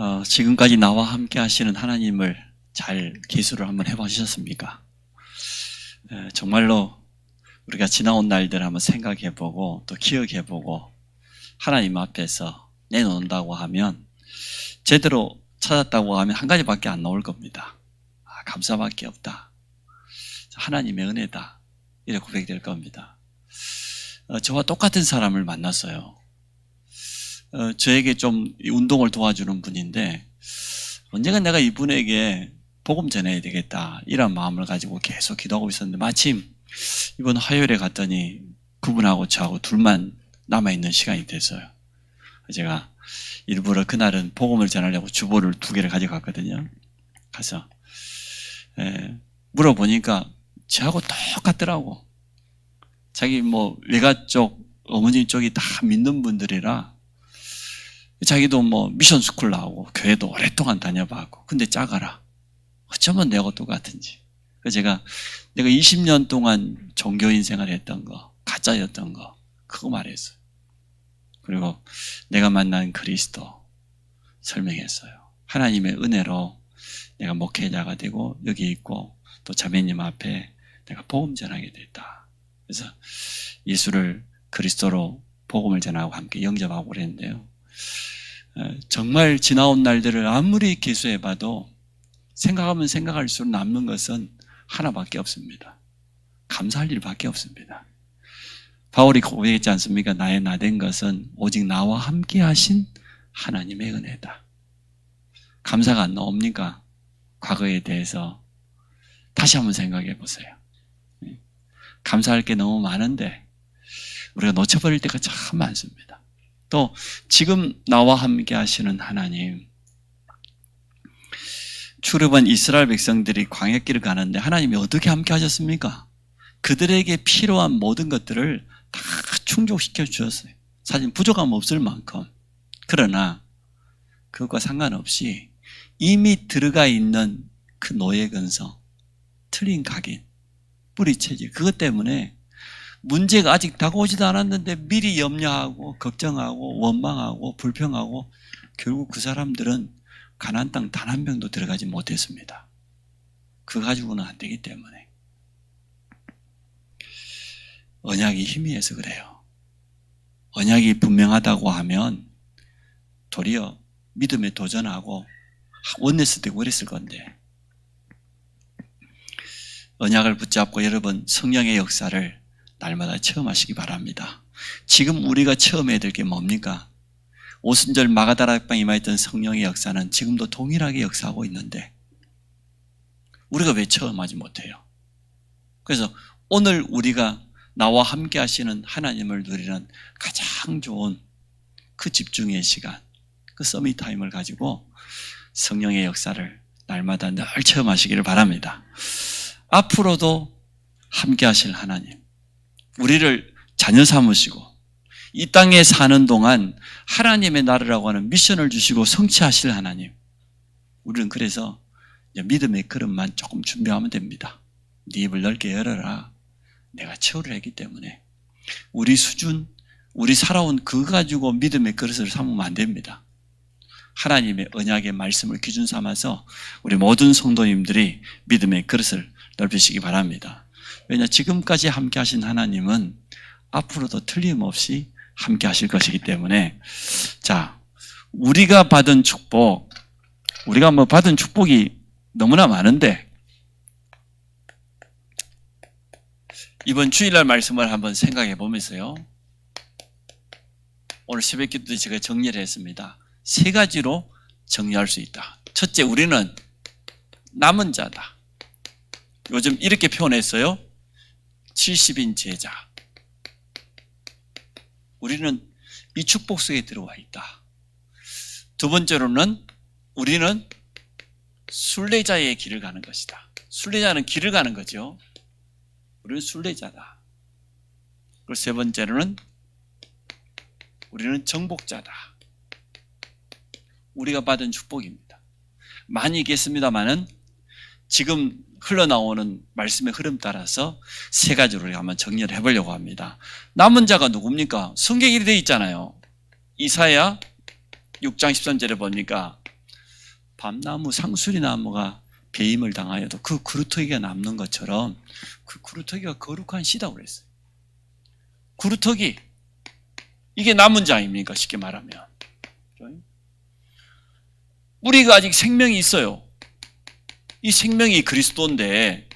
어, 지금까지 나와 함께 하시는 하나님을 잘 기술을 한번 해보셨습니까? 에, 정말로 우리가 지나온 날들 한번 생각해보고 또 기억해보고 하나님 앞에서 내놓는다고 하면 제대로 찾았다고 하면 한 가지밖에 안 나올 겁니다. 아, 감사밖에 없다. 하나님의 은혜다. 이렇게 고백될 겁니다. 어, 저와 똑같은 사람을 만났어요. 어, 저에게 좀 운동을 도와주는 분인데 언젠가 내가 이분에게 복음 전해야 되겠다 이런 마음을 가지고 계속 기도하고 있었는데 마침 이번 화요일에 갔더니 그분하고 저하고 둘만 남아 있는 시간이 됐어요. 제가 일부러 그날은 복음을 전하려고 주보를 두 개를 가져갔거든요. 가서 에, 물어보니까 저하고 똑같더라고. 자기 뭐 외가 쪽 어머니 쪽이 다 믿는 분들이라 자기도 뭐 미션 스쿨 나오고 교회도 오랫동안 다녀봤고 근데 작아라. 어쩌면 내가 똑같은지. 그래서 제가 내가 20년 동안 종교인 생활 했던 거 가짜였던 거 그거 말했어요. 그리고 내가 만난 그리스도 설명했어요. 하나님의 은혜로 내가 목회자가 되고 여기 있고 또 자매님 앞에 내가 복음 전하게 됐다. 그래서 예수를 그리스도로 복음을 전하고 함께 영접하고 그랬는데요 정말 지나온 날들을 아무리 기수해봐도 생각하면 생각할수록 남는 것은 하나밖에 없습니다. 감사할 일밖에 없습니다. 바울이 고백했지 않습니까? 나의 나된 것은 오직 나와 함께 하신 하나님의 은혜다. 감사가 안 나옵니까? 과거에 대해서 다시 한번 생각해 보세요. 감사할 게 너무 많은데 우리가 놓쳐버릴 때가 참 많습니다. 또 지금 나와 함께 하시는 하나님 출애굽한 이스라엘 백성들이 광야길을 가는데 하나님이 어떻게 함께 하셨습니까? 그들에게 필요한 모든 것들을 다 충족시켜 주셨어요. 사실 부족함 없을 만큼. 그러나 그것과 상관없이 이미 들어가 있는 그 노예 근성, 틀린 각인, 뿌리 체질 그것 때문에 문제가 아직 다가오지도 않았는데 미리 염려하고 걱정하고 원망하고 불평하고 결국 그 사람들은 가나안 땅단 한 명도 들어가지 못했습니다. 그 가지고는 안 되기 때문에 언약이 희미해서 그래요. 언약이 분명하다고 하면 도리어 믿음에 도전하고 원내스 되고 그랬을 건데 언약을 붙잡고 여러분 성령의 역사를 날마다 체험하시기 바랍니다. 지금 우리가 체험해야 될 게 뭡니까? 오순절 마가다락방 임하였던 성령의 역사는 지금도 동일하게 역사하고 있는데 우리가 왜 체험하지 못해요? 그래서 오늘 우리가 나와 함께 하시는 하나님을 누리는 가장 좋은 그 집중의 시간, 그 서밋 타임을 가지고 성령의 역사를 날마다 늘 체험하시기를 바랍니다. 앞으로도 함께 하실 하나님, 우리를 자녀 삼으시고 이 땅에 사는 동안 하나님의 나라라고 하는 미션을 주시고 성취하실 하나님. 우리는 그래서 믿음의 그릇만 조금 준비하면 됩니다. 네 입을 넓게 열어라. 내가 채우려 했기 때문에 우리 수준, 우리 살아온 그 가지고 믿음의 그릇을 삼으면 안 됩니다. 하나님의 언약의 말씀을 기준 삼아서 우리 모든 성도님들이 믿음의 그릇을 넓히시기 바랍니다. 왜냐 지금까지 함께 하신 하나님은 앞으로도 틀림없이 함께 하실 것이기 때문에 자 우리가 받은 축복 우리가 뭐 받은 축복이 너무나 많은데 이번 주일날 말씀을 한번 생각해 보면서요. 오늘 새벽 기도 때 제가 정리를 했습니다. 세 가지로 정리할 수 있다. 첫째 우리는 남은 자다. 요즘 이렇게 표현했어요 70인 제자 우리는 이 축복 속에 들어와 있다. 두 번째로는 우리는 순례자의 길을 가는 것이다. 순례자는 길을 가는 거죠. 우리는 순례자다. 그리고 세 번째로는 우리는 정복자다. 우리가 받은 축복입니다. 많이 있겠습니다만은 지금 흘러나오는 말씀의 흐름 따라서 세 가지로 한번 정리를 해보려고 합니다. 남은 자가 누굽니까? 성경이 되어 있잖아요. 이사야 6장 13절에 보니까 밤나무, 상수리 나무가 배임을 당하여도 그 구루터기가 남는 것처럼 그 구루터기가 거룩한 씨다고 그랬어요. 구루터기 이게 남은 자 아닙니까? 쉽게 말하면. 우리가 아직 생명이 있어요. 이 생명이 그리스도인데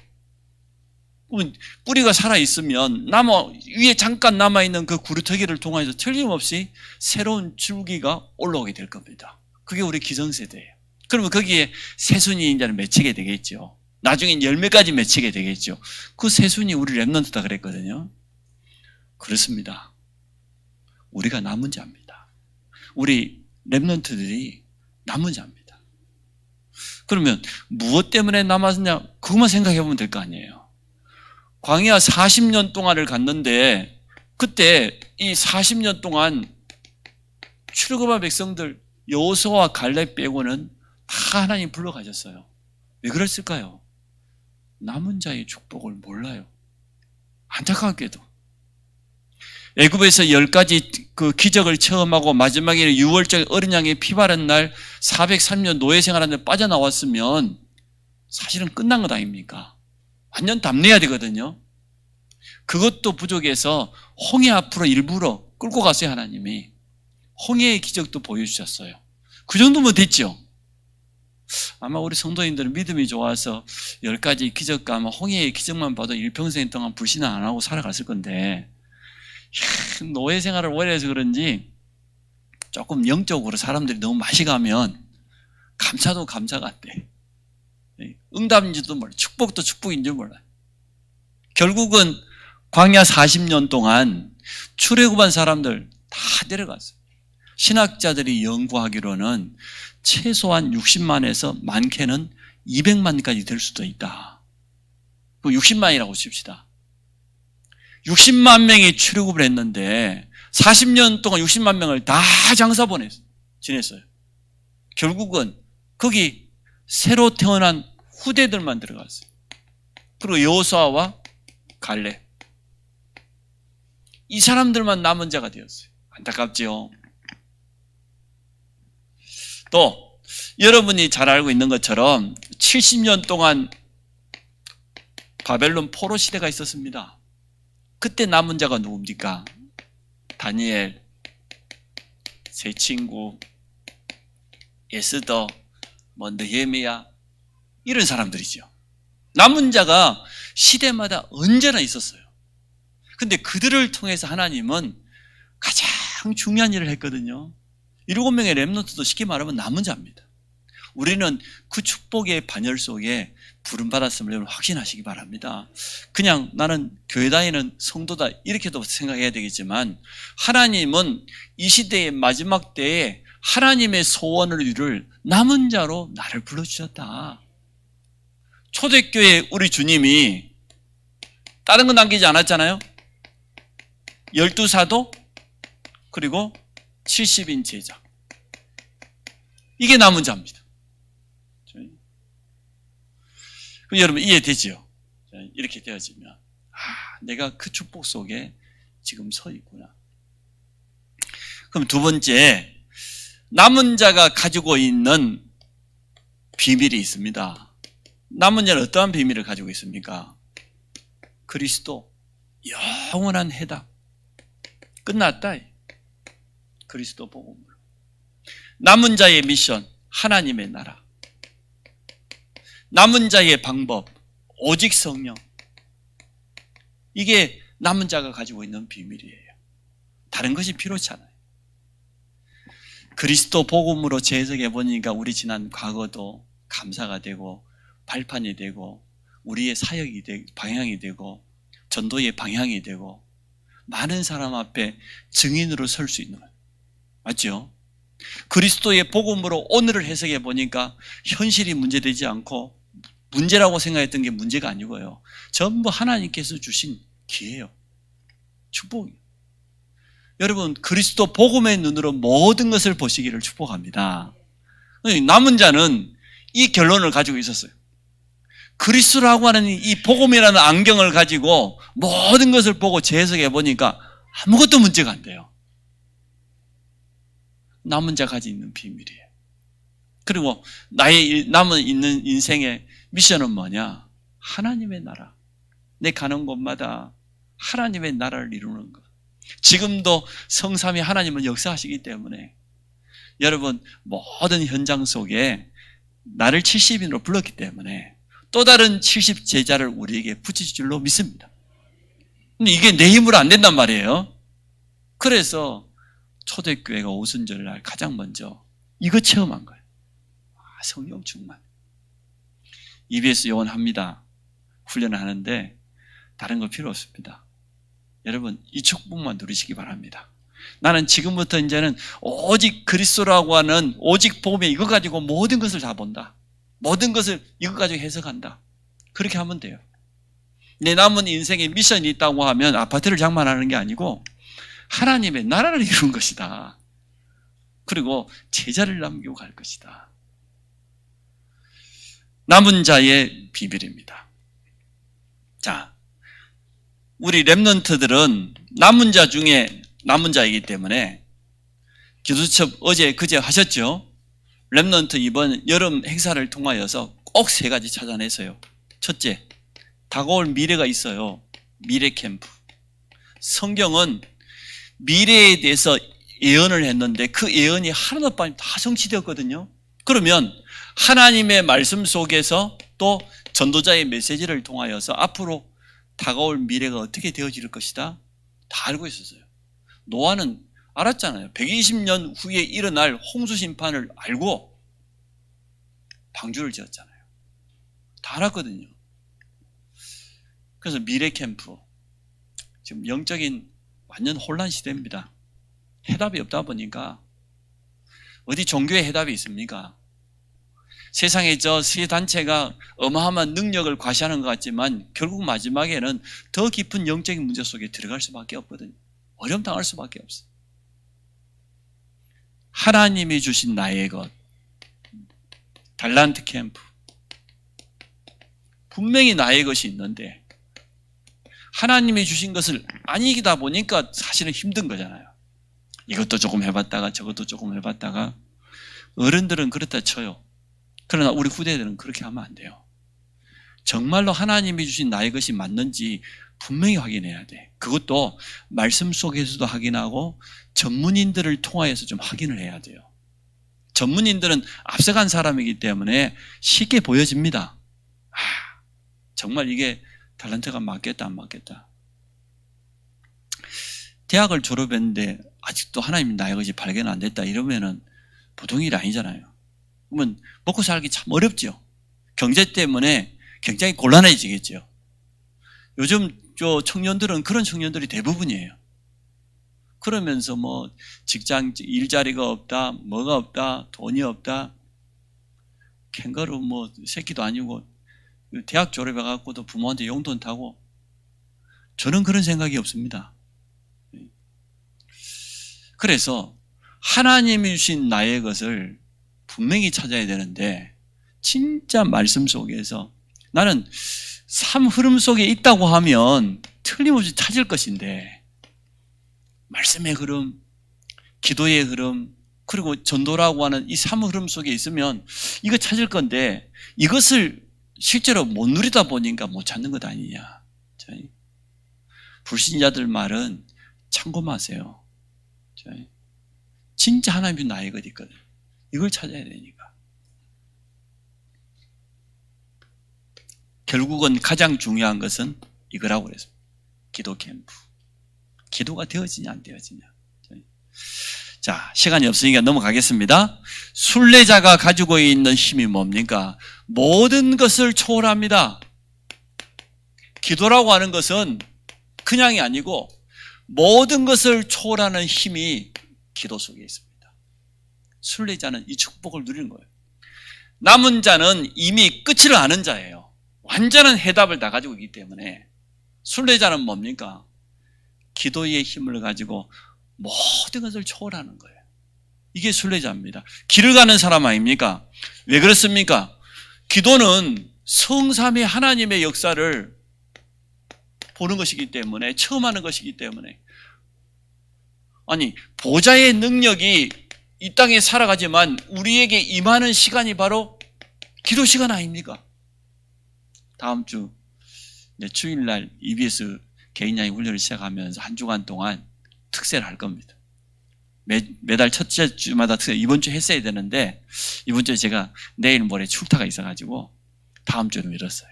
뿌리가 살아 있으면 남아 위에 잠깐 남아 있는 그 구루터기를 통해서 틀림없이 새로운 줄기가 올라오게 될 겁니다. 그게 우리 기성세대예요. 그러면 거기에 새순이 이제는 맺히게 되겠죠. 나중에 열매까지 맺히게 되겠죠. 그 새순이 우리 랩런트다 그랬거든요. 그렇습니다. 우리가 남은 자입니다. 우리 랩런트들이 남은 자입니다. 그러면 무엇 때문에 남았냐? 그것만 생각해 보면 될 거 아니에요. 광야 40년 동안을 갔는데 그때 이 40년 동안 출애굽한 백성들 여호수아와 갈렙 빼고는 다 하나님 불러가셨어요. 왜 그랬을까요? 남은 자의 축복을 몰라요. 안타깝게도. 애굽에서 열 가지 그 기적을 체험하고 마지막에 6월절 어린 양의 피 바른 날 403년 노예 생활하는데 빠져나왔으면 사실은 끝난 것 아닙니까? 완전 담내야 되거든요. 그것도 부족해서 홍해 앞으로 일부러 끌고 갔어요, 하나님이. 홍해의 기적도 보여주셨어요. 그 정도면 됐죠. 아마 우리 성도님들은 믿음이 좋아서 열 가지 기적과 아마 홍해의 기적만 봐도 일평생 동안 불신을 안 하고 살아갔을 건데, 노예 생활을 오래 해서 그런지 조금 영적으로 사람들이 너무 맛이 가면 감사도 감사가 안 돼. 응답인지도 몰라. 축복도 축복인지 몰라. 결국은 광야 40년 동안 출애굽한 사람들 다 데려갔어요. 신학자들이 연구하기로는 최소한 60만에서 많게는 200만까지 될 수도 있다. 그 60만이라고 칩시다. 60만 명이 출애굽을 했는데 40년 동안 60만 명을 다 장사 보냈 지냈어요. 결국은 거기 새로 태어난 후대들만 들어갔어요. 그리고 여호수아와 갈렙 이 사람들만 남은 자가 되었어요. 안타깝지요. 또 여러분이 잘 알고 있는 것처럼 70년 동안 바벨론 포로 시대가 있었습니다. 그때 남은 자가 누굽니까? 다니엘, 세 친구, 에스더, 뭐 느헤미야 이런 사람들이죠. 남은 자가 시대마다 언제나 있었어요. 근데 그들을 통해서 하나님은 가장 중요한 일을 했거든요. 일곱 명의 랩노트도 쉽게 말하면 남은 자입니다. 우리는 그 축복의 반열 속에 부름 받았음을 여러분 확신하시기 바랍니다. 그냥 나는 교회 다니는 성도다 이렇게도 생각해야 되겠지만 하나님은 이 시대의 마지막 때에 하나님의 소원을 이룰 남은 자로 나를 불러주셨다. 초대교회 우리 주님이 다른 건 남기지 않았잖아요. 열두 사도 그리고 70인 제자. 이게 남은 자입니다. 그럼 여러분 이해되지요? 이렇게 되어지면 아, 내가 그 축복 속에 지금 서 있구나. 그럼 두 번째 남은 자가 가지고 있는 비밀이 있습니다. 남은 자는 어떠한 비밀을 가지고 있습니까? 그리스도 영원한 해답 끝났다. 그리스도 복음으로 남은 자의 미션 하나님의 나라 남은 자의 방법 오직 성령 이게 남은 자가 가지고 있는 비밀이에요. 다른 것이 필요치 않아요. 그리스도 복음으로 재해석해 보니까 우리 지난 과거도 감사가 되고 발판이 되고 우리의 사역이 되고 방향이 되고 전도의 방향이 되고 많은 사람 앞에 증인으로 설 수 있는 거예요. 맞죠? 그리스도의 복음으로 오늘을 해석해 보니까 현실이 문제되지 않고 문제라고 생각했던 게 문제가 아니고요. 전부 하나님께서 주신 기회예요. 축복이에요. 여러분 그리스도 복음의 눈으로 모든 것을 보시기를 축복합니다. 남은 자는 이 결론을 가지고 있었어요. 그리스도라고 하는 이 복음이라는 안경을 가지고 모든 것을 보고 재해석해 보니까 아무것도 문제가 안 돼요. 남은 자 가지고 있는 비밀이에요. 그리고 나의 일- 남은 있는 인생의 미션은 뭐냐? 하나님의 나라. 내 가는 곳마다 하나님의 나라를 이루는 것. 지금도 성삼위 하나님은 역사하시기 때문에 여러분 모든 현장 속에 나를 70인으로 불렀기 때문에 또 다른 70 제자를 우리에게 붙이실 줄로 믿습니다. 근데 이게 내 힘으로 안 된단 말이에요. 그래서 초대교회가 오순절 날 가장 먼저 이거 체험한 거예요. 아, 성령 충만. EBS 요원 합니다. 훈련을 하는데 다른 거 필요 없습니다. 여러분 이 축복만 누리시기 바랍니다. 나는 지금부터 이제는 오직 그리스도라고 하는 오직 복음에 이거 가지고 모든 것을 다 본다. 모든 것을 이거 가지고 해석한다. 그렇게 하면 돼요. 내 남은 인생에 미션이 있다고 하면 아파트를 장만하는 게 아니고 하나님의 나라를 이룬 것이다. 그리고 제자를 남기고 갈 것이다. 남은 자의 비밀입니다. 자, 우리 랩런트들은 남은 자 중에 남은 자이기 때문에 기도첩 어제 그제 하셨죠? 랩런트 이번 여름 행사를 통하여서 꼭 세 가지 찾아내서요. 첫째, 다가올 미래가 있어요. 미래 캠프. 성경은 미래에 대해서 예언을 했는데 그 예언이 하나도 빠짐 다 성취되었거든요. 그러면 하나님의 말씀 속에서 또 전도자의 메시지를 통하여서 앞으로 다가올 미래가 어떻게 되어질 것이다 다 알고 있었어요. 노아는 알았잖아요. 120년 후에 일어날 홍수 심판을 알고 방주를 지었잖아요. 다 알았거든요. 그래서 미래 캠프 지금 영적인 완전 혼란 시대입니다. 해답이 없다 보니까 어디 종교에 해답이 있습니까? 세상에 저 세 단체가 어마어마한 능력을 과시하는 것 같지만 결국 마지막에는 더 깊은 영적인 문제 속에 들어갈 수밖에 없거든요. 어려움 당할 수밖에 없어. 하나님이 주신 나의 것, 달란트 캠프. 분명히 나의 것이 있는데 하나님이 주신 것을 아니다 보니까 사실은 힘든 거잖아요. 이것도 조금 해봤다가 저것도 조금 해봤다가 어른들은 그렇다 쳐요. 그러나 우리 후대들은 그렇게 하면 안 돼요. 정말로 하나님이 주신 나의 것이 맞는지 분명히 확인해야 돼. 그것도 말씀 속에서도 확인하고 전문인들을 통하여서 좀 확인을 해야 돼요. 전문인들은 앞서간 사람이기 때문에 쉽게 보여집니다. 아, 정말 이게 탤런트가 맞겠다, 안 맞겠다. 대학을 졸업했는데 아직도 하나님 나의 것이 발견 안 됐다 이러면은 보통 일이 아니잖아요. 그러면 먹고 살기 참 어렵죠. 경제 때문에 굉장히 곤란해지겠죠. 요즘 저 청년들은 그런 청년들이 대부분이에요. 그러면서 뭐 직장 일자리가 없다, 뭐가 없다, 돈이 없다, 캥거루 뭐 새끼도 아니고 대학 졸업해 갖고도 부모한테 용돈 타고 저는 그런 생각이 없습니다. 그래서 하나님이 주신 나의 것을 분명히 찾아야 되는데 진짜 말씀 속에서 나는 삶 흐름 속에 있다고 하면 틀림없이 찾을 것인데 말씀의 흐름, 기도의 흐름, 그리고 전도라고 하는 이 삶 흐름 속에 있으면 이거 찾을 건데 이것을 실제로 못 누리다 보니까 못 찾는 것 아니냐. 불신자들 말은 참고마세요. 진짜 하나님이 나의 것 있거든. 이걸 찾아야 되니까. 결국은 가장 중요한 것은 이거라고 그랬습니다. 기도 캠프. 기도가 되어지냐 안 되어지냐. 자, 시간이 없으니까 넘어가겠습니다. 순례자가 가지고 있는 힘이 뭡니까? 모든 것을 초월합니다. 기도라고 하는 것은 그냥이 아니고 모든 것을 초월하는 힘이 기도 속에 있습니다. 순례자는 이 축복을 누리는 거예요. 남은 자는 이미 끝을 아는 자예요. 완전한 해답을 다 가지고 있기 때문에 순례자는 뭡니까? 기도의 힘을 가지고 모든 것을 초월하는 거예요. 이게 순례자입니다. 길을 가는 사람 아닙니까? 왜 그렇습니까? 기도는 성삼의 하나님의 역사를 보는 것이기 때문에 처음 하는 것이기 때문에 아니 보좌의 능력이 이 땅에 살아가지만 우리에게 임하는 시간이 바로 기도 시간 아닙니까? 다음 주 주일날 EBS 개인 양의 훈련을 시작하면서 한 주간 동안 특세를 할 겁니다. 매, 매달 첫째 주마다 특세, 이번 주 했어야 되는데, 이번 주에 제가 내일 모레 출타가 있어가지고, 다음 주로 미뤘어요.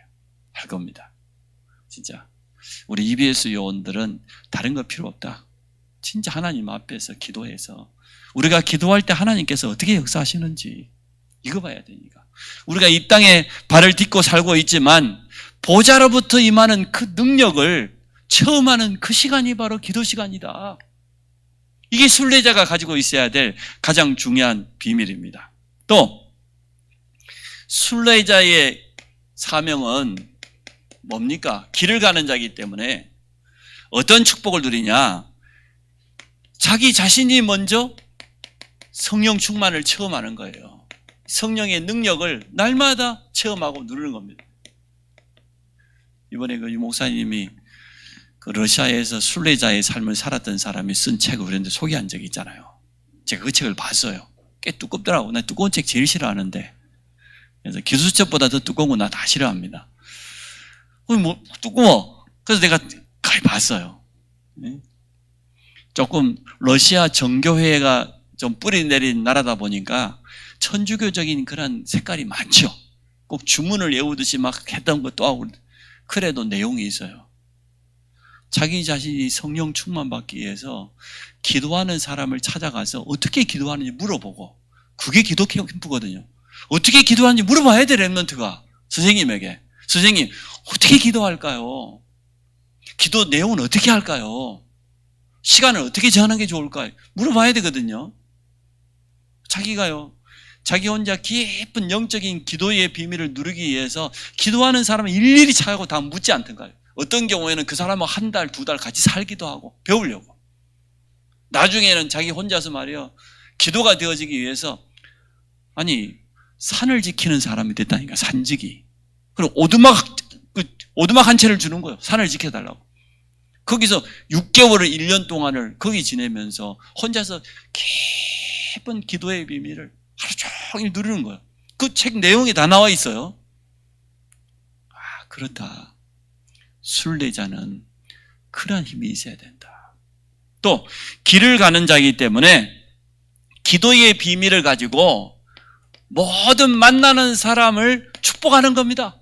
할 겁니다. 진짜. 우리 EBS 요원들은 다른 거 필요 없다. 진짜 하나님 앞에서 기도해서, 우리가 기도할 때 하나님께서 어떻게 역사하시는지, 이거 봐야 되니까. 우리가 이 땅에 발을 딛고 살고 있지만, 보좌로부터 임하는 그 능력을 체험하는 그 시간이 바로 기도 시간이다. 이게 순례자가 가지고 있어야 될 가장 중요한 비밀입니다. 또 순례자의 사명은 뭡니까? 길을 가는 자이기 때문에 어떤 축복을 누리냐? 자기 자신이 먼저 성령 충만을 체험하는 거예요. 성령의 능력을 날마다 체험하고 누리는 겁니다. 이번에 그 유목사님이 그 러시아에서 순례자의 삶을 살았던 사람이 쓴 책을 그런데 소개한 적이 있잖아요. 제가 그 책을 봤어요. 꽤 두껍더라고. 나 두꺼운 책 제일 싫어하는데. 그래서 기술책보다 더 두꺼운 거 나 다 싫어합니다. 어, 뭐, 두꺼워. 그래서 내가 가히 봤어요. 네? 조금 러시아 정교회가 좀 뿌리 내린 나라다 보니까 천주교적인 그런 색깔이 많죠. 꼭 주문을 외우듯이 막 했던 것도 하고 그래도 내용이 있어요. 자기 자신이 성령 충만 받기 위해서 기도하는 사람을 찾아가서 어떻게 기도하는지 물어보고 그게 기도 캠프거든요. 어떻게 기도하는지 물어봐야 돼 랩런트가 선생님에게 선생님 어떻게 기도할까요? 기도 내용은 어떻게 할까요? 시간을 어떻게 정하는 게 좋을까요? 물어봐야 되거든요. 자기가요. 자기 혼자 깊은 영적인 기도의 비밀을 누리기 위해서 기도하는 사람을 일일이 찾아고 다 묻지 않던가요? 어떤 경우에는 그 사람은 한 달, 두 달 같이 살기도 하고 배우려고. 나중에는 자기 혼자서 말이요. 기도가 되어지기 위해서 아니 산을 지키는 사람이 됐다니까 산지기. 그리고 오두막 그 오두막 한 채를 주는 거예요. 산을 지켜달라고. 거기서 6개월을 1년 동안을 거기 지내면서 혼자서 깊은 기도의 비밀을 하루 종일 누리는 거예요. 그 책 내용이 다 나와 있어요. 아, 그렇다. 순례자는 그러한 힘이 있어야 된다. 또 길을 가는 자이기 때문에 기도의 비밀을 가지고 모든 만나는 사람을 축복하는 겁니다.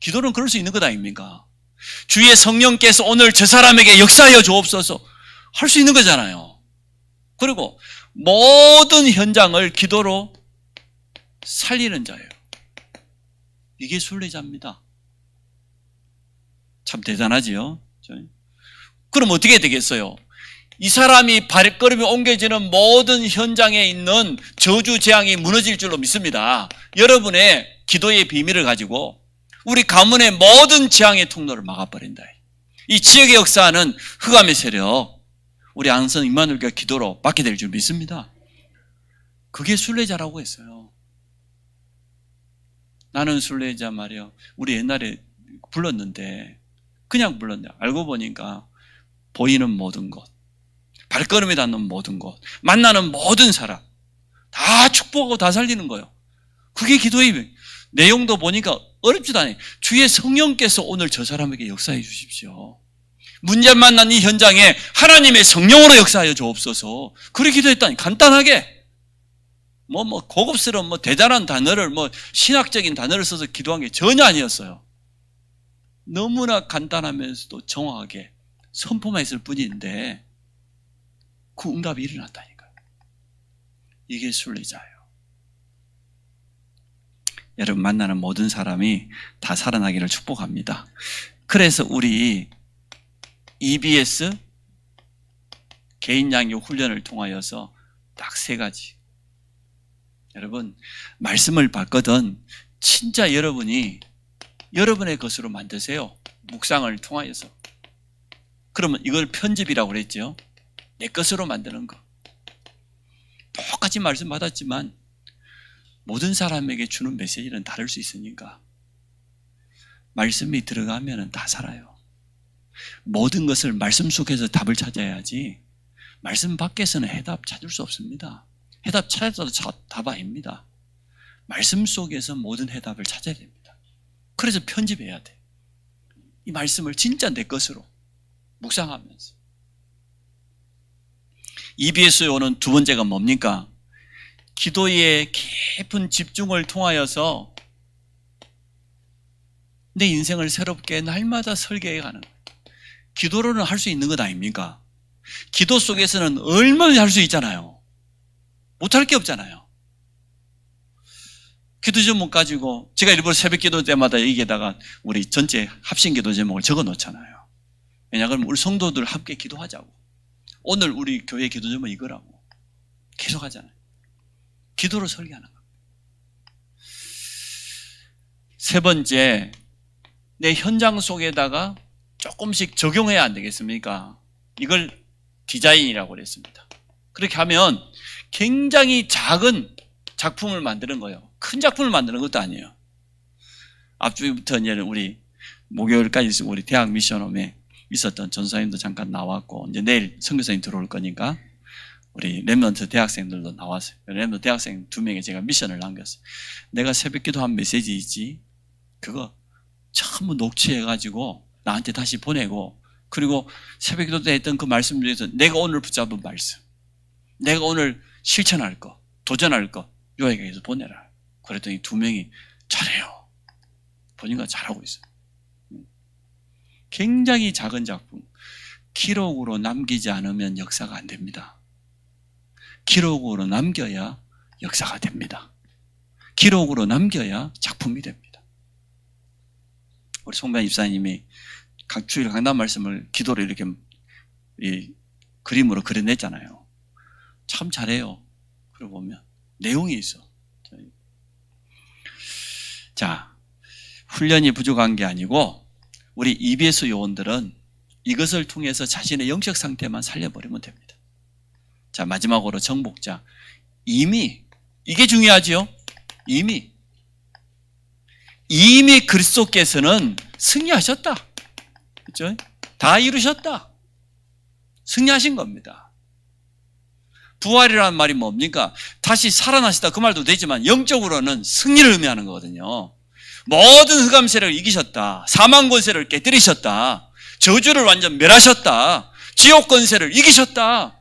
기도는 그럴 수 있는 것 아닙니까? 주의 성령께서 오늘 저 사람에게 역사하여 주옵소서 할 수 있는 거잖아요. 그리고 모든 현장을 기도로 살리는 자예요. 이게 순례자입니다. 참 대단하지요. 그럼 어떻게 되겠어요? 이 사람이 발걸음이 옮겨지는 모든 현장에 있는 저주 재앙이 무너질 줄로 믿습니다. 여러분의 기도의 비밀을 가지고 우리 가문의 모든 재앙의 통로를 막아버린다. 이 지역의 역사는 흑암의 세력, 우리 안성 임마누엘과 기도로 받게 될 줄 믿습니다. 그게 순례자라고 했어요. 나는 순례자 말이요. 우리 옛날에 불렀는데 그냥 불렀는데 알고 보니까 보이는 모든 것, 발걸음에 닿는 모든 것, 만나는 모든 사람 다 축복하고 다 살리는 거예요. 그게 기도의 내용도 보니까 어렵지도 않아요. 주의 성령께서 오늘 저 사람에게 역사해 주십시오. 문제 만난 이 현장에 하나님의 성령으로 역사하여 주옵소서. 그렇게 기도했다니 간단하게 뭐뭐 고급스러운 뭐 대단한 단어를 뭐 신학적인 단어를 써서 기도한 게 전혀 아니었어요. 너무나 간단하면서도 정확하게 선포만 했을 뿐인데 그 응답이 일어났다니까요. 이게 순례자예요. 여러분 만나는 모든 사람이 다 살아나기를 축복합니다. 그래서 우리 EBS 개인 양육 훈련을 통하여서 딱 세 가지. 여러분 말씀을 받거든 진짜 여러분이 여러분의 것으로 만드세요. 묵상을 통하여서. 그러면 이걸 편집이라고 그랬죠. 내 것으로 만드는 거. 똑같이 말씀 받았지만 모든 사람에게 주는 메시지는 다를 수 있으니까 말씀이 들어가면 다 살아요. 모든 것을 말씀 속에서 답을 찾아야지 말씀 밖에서는 해답 찾을 수 없습니다. 해답 찾아도 답 아닙니다. 말씀 속에서 모든 해답을 찾아야 됩니다. 그래서 편집해야 돼. 이 말씀을 진짜 내 것으로 묵상하면서. EBS 오는 두 번째가 뭡니까? 기도의 깊은 집중을 통하여서 내 인생을 새롭게 날마다 설계해 가는. 기도로는 할 수 있는 것 아닙니까? 기도 속에서는 얼마든지 할수 있잖아요. 못할 게 없잖아요. 기도 제목 가지고 제가 일부러 새벽 기도 때마다 여기에다가 우리 전체 합심 기도 제목을 적어 놓잖아요. 왜냐 그러면 우리 성도들 함께 기도하자고. 오늘 우리 교회 기도 제목 이거라고. 계속 하잖아요. 기도로 설계하는. 세 번째, 내 현장 속에다가 조금씩 적용해야 안 되겠습니까? 이걸 디자인이라고 그랬습니다. 그렇게 하면 굉장히 작은 작품을 만드는 거예요. 큰 작품을 만드는 것도 아니에요. 앞주부터 이제 우리 목요일까지 우리 대학 미션홈에 있었던 전사님도 잠깐 나왔고 이제 내일 선교사님 들어올 거니까 우리 랩런트 대학생들도 나왔어요. 랩런트 대학생 두 명에 제가 미션을 남겼어요. 내가 새벽 기도한 메시지 있지? 그거 전부 녹취해가지고 나한테 다시 보내고 그리고 새벽 기도 때 했던 그 말씀 중에서 내가 오늘 붙잡은 말씀 내가 오늘 실천할 거 도전할 거 요에게서 보내라. 그랬더니 두 명이 잘해요. 보니까 잘하고 있어요. 굉장히 작은 작품. 기록으로 남기지 않으면 역사가 안 됩니다. 기록으로 남겨야 역사가 됩니다. 기록으로 남겨야 작품이 됩니다. 우리 송변 입사님이 각 주일 강단 말씀을 기도로 이렇게 이 그림으로 그려냈잖아요. 참 잘해요. 그러고 보면 내용이 있어. 자, 훈련이 부족한 게 아니고 우리 EBS 요원들은 이것을 통해서 자신의 영적 상태만 살려버리면 됩니다. 자, 마지막으로 정복자. 이미, 이게 중요하지요? 이미. 이미 그리스도께서는 승리하셨다. 그죠? 다 이루셨다. 승리하신 겁니다. 부활이라는 말이 뭡니까? 다시 살아나시다 그 말도 되지만 영적으로는 승리를 의미하는 거거든요. 모든 흑암 세력을 이기셨다. 사망 권세를 깨뜨리셨다. 저주를 완전 멸하셨다. 지옥 권세를 이기셨다.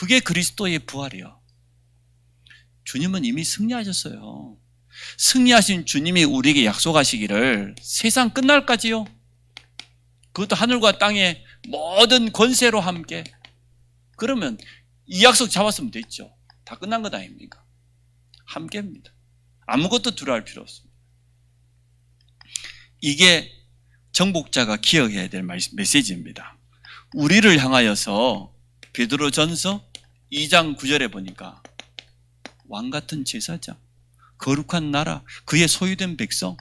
그게 그리스도의 부활이요. 주님은 이미 승리하셨어요. 승리하신 주님이 우리에게 약속하시기를 세상 끝날까지요. 그것도 하늘과 땅의 모든 권세로 함께. 그러면 이 약속 잡았으면 됐죠. 다 끝난 것 아닙니까? 함께입니다. 아무것도 두려워할 필요 없습니다. 이게 정복자가 기억해야 될 메시지입니다. 우리를 향하여서 베드로 전서 2장 9절에 보니까 왕 같은 제사장, 거룩한 나라, 그의 소유된 백성,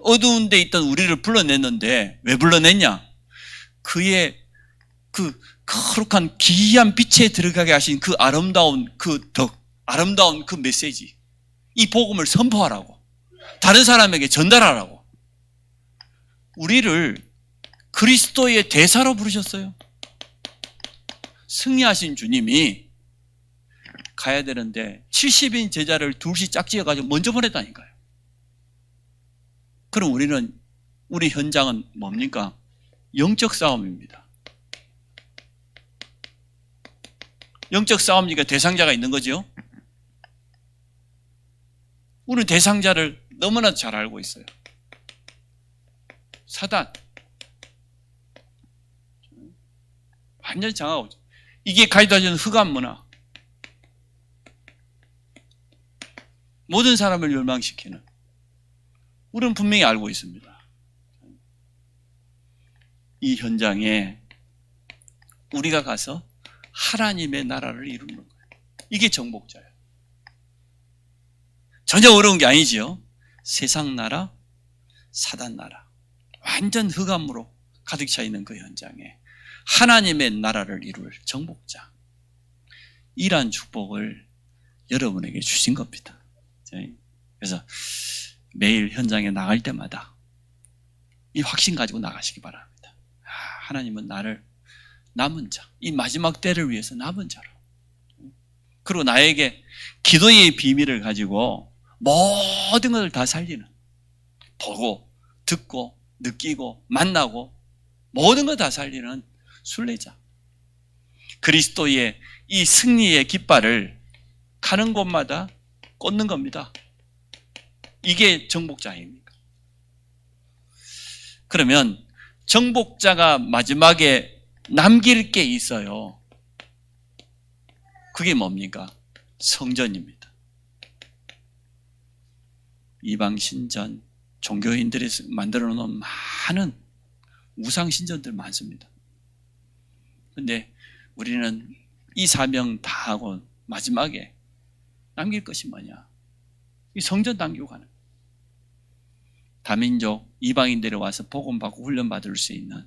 어두운 데 있던 우리를 불러냈는데 왜 불러냈냐? 그의 그 거룩한 기이한 빛에 들어가게 하신 그 아름다운 그 덕, 아름다운 그 메시지, 이 복음을 선포하라고, 다른 사람에게 전달하라고. 우리를 그리스도의 대사로 부르셨어요. 승리하신 주님이 가야 되는데 70인 제자를 둘씩 짝지어가지고 먼저 보냈다니까요. 그럼 우리는 우리 현장은 뭡니까? 영적 싸움입니다. 영적 싸움이니까 대상자가 있는 거죠. 우리는 대상자를 너무나 잘 알고 있어요. 사단. 완전히 장하고 이게 가이드하는 흑암 문화. 모든 사람을 멸망시키는. 우리는 분명히 알고 있습니다. 이 현장에 우리가 가서 하나님의 나라를 이루는 거예요. 이게 정복자예요. 전혀 어려운 게 아니지요. 세상 나라, 사단 나라. 완전 흑암으로 가득 차 있는 그 현장에 하나님의 나라를 이룰 정복자. 이러한 축복을 여러분에게 주신 겁니다. 그래서 매일 현장에 나갈 때마다 이 확신 가지고 나가시기 바랍니다. 아, 하나님은 나를 남은 자. 이 마지막 때를 위해서 남은 자로. 그리고 나에게 기도의 비밀을 가지고 모든 것을 다 살리는 보고 듣고 느끼고 만나고 모든 걸 다 살리는 순례자. 그리스도의 이 승리의 깃발을 가는 곳마다 꽂는 겁니다. 이게 정복자입니까? 그러면 정복자가 마지막에 남길 게 있어요. 그게 뭡니까? 성전입니다. 이방 신전, 종교인들이 만들어 놓은 많은 우상 신전들 많습니다. 근데 우리는 이 사명 다 하고 마지막에 남길 것이 뭐냐? 이 성전 당기고 가는. 다민족 이방인들이 와서 복음 받고 훈련 받을 수 있는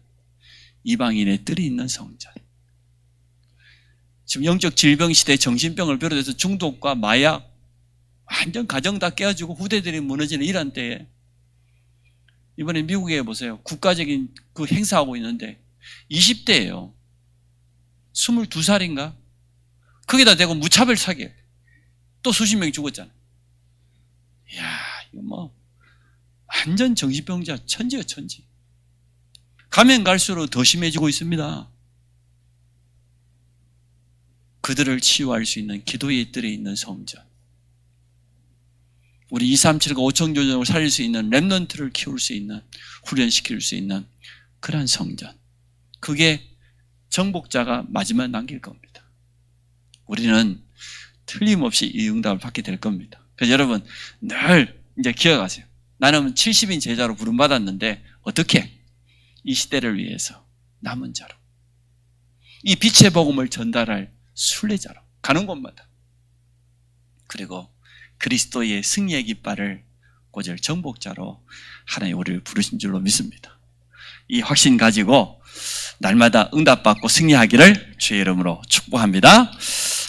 이방인의 뜰이 있는 성전. 지금 영적 질병 시대 정신병을 비롯해서 중독과 마약 완전 가정 다 깨어지고 후대들이 무너지는 이런 때에 이번에 미국에 보세요. 국가적인 그 행사하고 있는데 20대예요. 22살인가? 거기다 대고 무차별 사기. 또 수십 명이 죽었잖아. 이야, 이거 뭐 완전 정신병자 천지야 천지. 가면 갈수록 더 심해지고 있습니다. 그들을 치유할 수 있는 기도의 뜰에 있는 성전. 우리 237과 5천 조정을 살릴 수 있는 랩런트를 키울 수 있는 훈련시킬 수 있는 그러한 성전. 그게 정복자가 마지막 남길 겁니다. 우리는 틀림없이 이 응답을 받게 될 겁니다. 그래서 여러분 늘 이제 기억하세요. 나는 70인 제자로 부름받았는데 어떻게? 이 시대를 위해서 남은 자로. 이 빛의 복음을 전달할 순례자로 가는 곳마다. 그리고 그리스도의 승리의 깃발을 꽂을 정복자로 하나님 우리를 부르신 줄로 믿습니다. 이 확신 가지고 날마다 응답받고 승리하기를 주의 이름으로 축복합니다.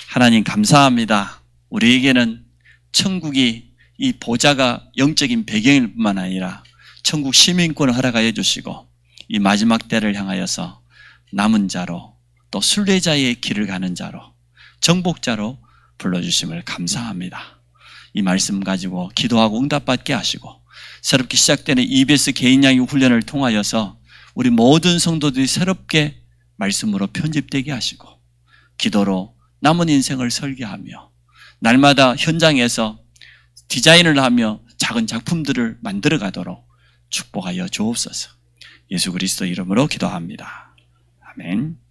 하나님 감사합니다. 우리에게는 천국이 이 보좌가 영적인 배경일 뿐만 아니라 천국 시민권을 허락하여 주시고 이 마지막 때를 향하여서 남은 자로 또 순례자의 길을 가는 자로 정복자로 불러주심을 감사합니다. 이 말씀 가지고 기도하고 응답받게 하시고 새롭게 시작되는 EBS 개인 양육 훈련을 통하여서 우리 모든 성도들이 새롭게 말씀으로 편집되게 하시고 기도로 남은 인생을 설계하며 날마다 현장에서 디자인을 하며 작은 작품들을 만들어 가도록 축복하여 주옵소서. 예수 그리스도 이름으로 기도합니다. 아멘.